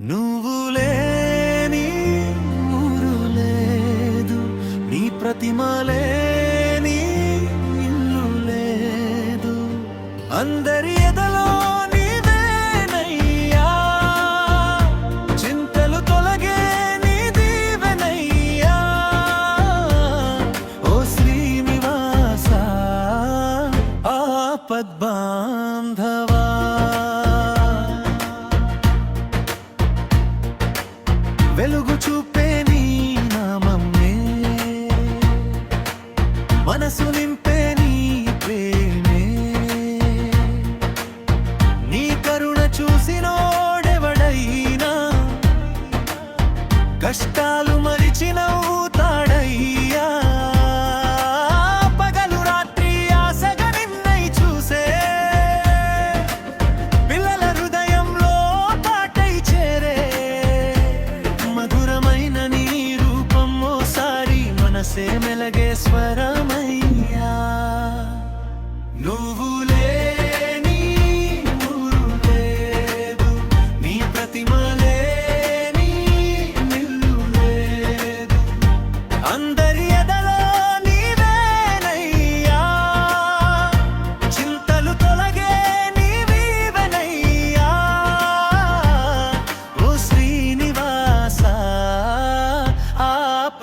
నువ్వు లేని ఊరు లేదు నీ ప్రతిమ లేని ఇల్లు లేదు. అందరి ఎదలో నీవేనయ్యా చింతలు తొలగే నీ దీవెనయ్యా ఓ శ్రీనివాస కష్టాలు మరిచి నవ్వుతాడయ్యా పగలు రాత్రి ఆశగా నిన్నై చూసే. పిల్లల హృదయంలో పాటై చేరే. మధురమైన నీ రూపం ఓసారి మనసే మెలగే స్వరం.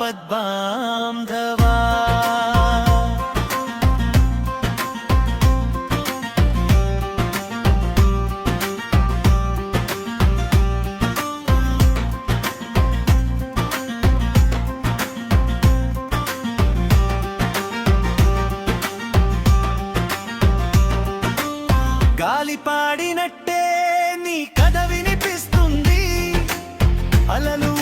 ఆపద్బాంధవా గాలి పాడినట్టే నీ కథ వినిపిస్తుంది. అలలు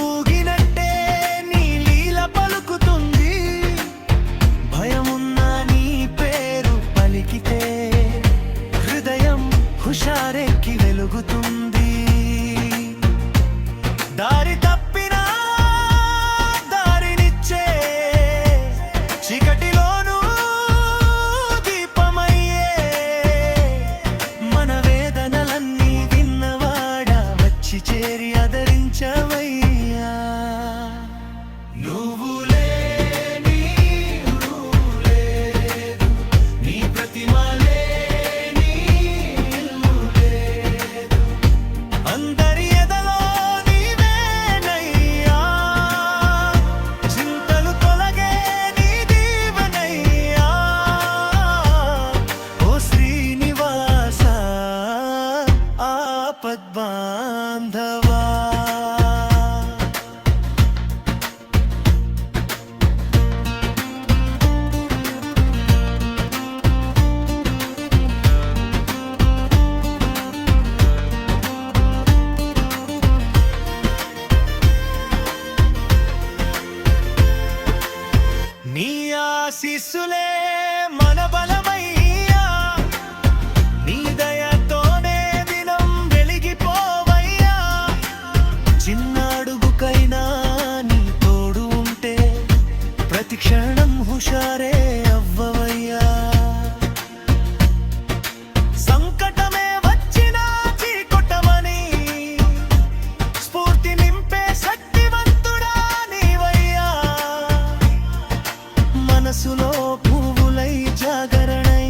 ఆపద్బాంధవా నీ ఆశీస్సులే ప్రతి క్షణం హుషారే అవ్వవయ్యా. సంకటమే వచ్చినా చీకొట్టమని స్ఫూర్తి నింపే శక్తివంతుడా నీవయ్యా. మనసులో పువ్వులై జాగరణై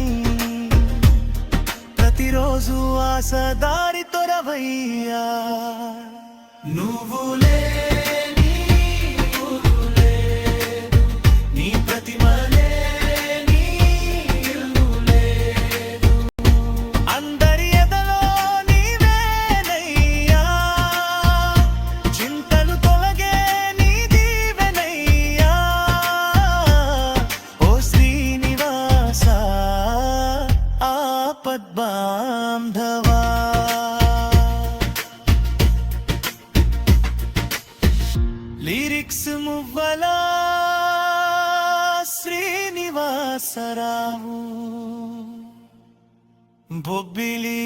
ప్రతిరోజు ఆశ దారి తొరవయ్యా. నువ్వులే లిరిక్స్ శ్రీనివాసరావు బొబ్బిలి